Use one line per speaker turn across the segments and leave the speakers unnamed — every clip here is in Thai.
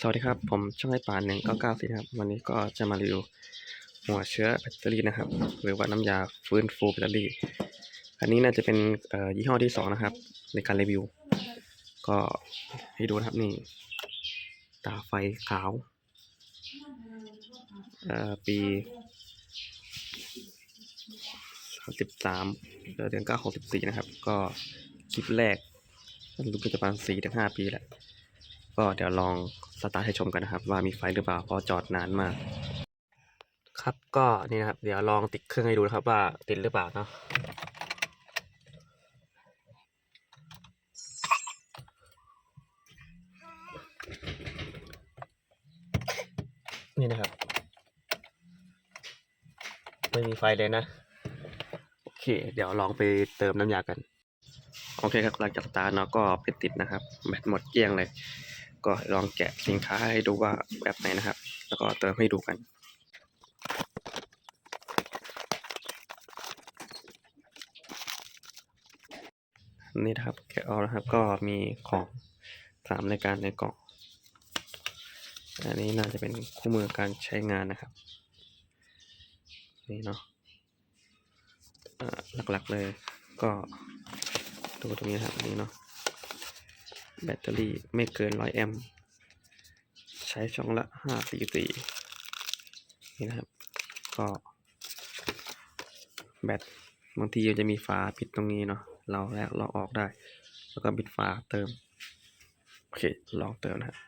สวัสดีครับ ผมช่างไอป่านหนึ่งเก้าเก้าสี่ครับ วันนี้ก็จะมารีวิวหัวเชื้อแบตเตอรี่นะครับ หรือว่าน้ำยาฟื้นฟูแบตเตอรี่ อันนี้น่าจะเป็นยี่ห้อที่สองนะครับ ในการรีวิว ก็ให้ดูนะครับนี่ ตาไฟขาวอ่อปีสามสิบสามเดือนเก้าหกสิบสี่นะครับ ก็คลิปแรกรู้สึกจะประมาณสี่ถึงห้าปีแหละ ก็เดี๋ยวลองสตาร์ทให้ชมกันนะครับ ว่ามีไฟหรือเปล่าเพราะจอดนานมาก ครับก็นี่นะครับ เดี๋ยวลองติดเครื่องให้ดูนะครับว่าติดหรือเปล่าเนาะนี่นะครับ ไม่มีไฟเลยนะ โอเค เดี๋ยวลองไปเติมน้ำยากัน โอเคครับหลังจากสตาร์ทเนาะก็ไปติดนะครับ แบตหมดเกลี้ยงเลย ก็ลองแกะสินค้าให้ดูว่าแบบไหนนะครับ แล้วก็เติมให้ดูกัน นี่นะครับแกะออกนะครับก็มีของสามรายการในกล่องอันนี้น่าจะเป็นคู่มือการใช้งานนะครับ นี่เนาะอ่าหลักๆเลยก็ดูตรงนี้ครับนนี้เนาะ แบตเตอรี่ไม่เกินร้อยแอมป์ใช้ช่องละห้าสี่สี่นี่นะครับ ก็ แบตบางทีจะมีฝาปิดตรงนี้เนาะเราแลกเราออกได้ แล้วก็ปิดฝาเติม โอเค ลองเติมนะครับ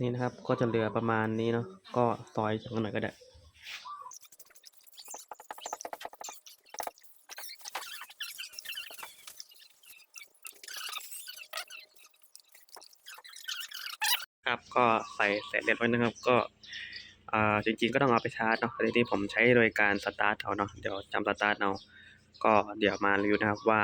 นี่นะครับ ก็จะเหลือประมาณนี้เนาะก็ซอยสักหน่อยก็ได้ครับก็ใส่เสร็จเรียบร้อยนะครับ ก็อ่าจริงๆก็ต้องเอาไปชาร์จเนาะทีนี้ผมใช้โดยการสตาร์ทเอาเนาะเดี๋ยวจำสตาร์ทเอาก็เดี๋ยวมารีวิวนะครับว่า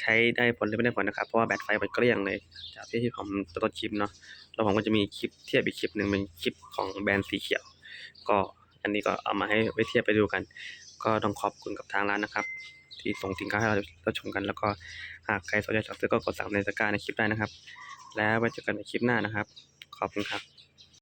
ใช้ได้ผลหรือไม่ได้ผลนะครับ เพราะว่าแบตไฟมันเกลี้ยงเลย จากที่ผมต้นคลิปเนาะแล้วผมก็จะมีคลิปเทียบอีกคลิปหนึ่งเป็นคลิปของแบรนด์สีเขียว ก็อันนี้ก็เอามาให้ไว้เทียบไปดูกัน ก็ต้องขอบคุณกับทางร้านนะครับ ที่ส่งสินค้าให้เราเราชมกัน แล้วก็หากใครสนใจสั่งซื้อก็กดสั่งในตะกร้าในคลิปได้นะครับ แล้วไว้เจอกันในคลิปหน้านะครับ ขอบคุณครับ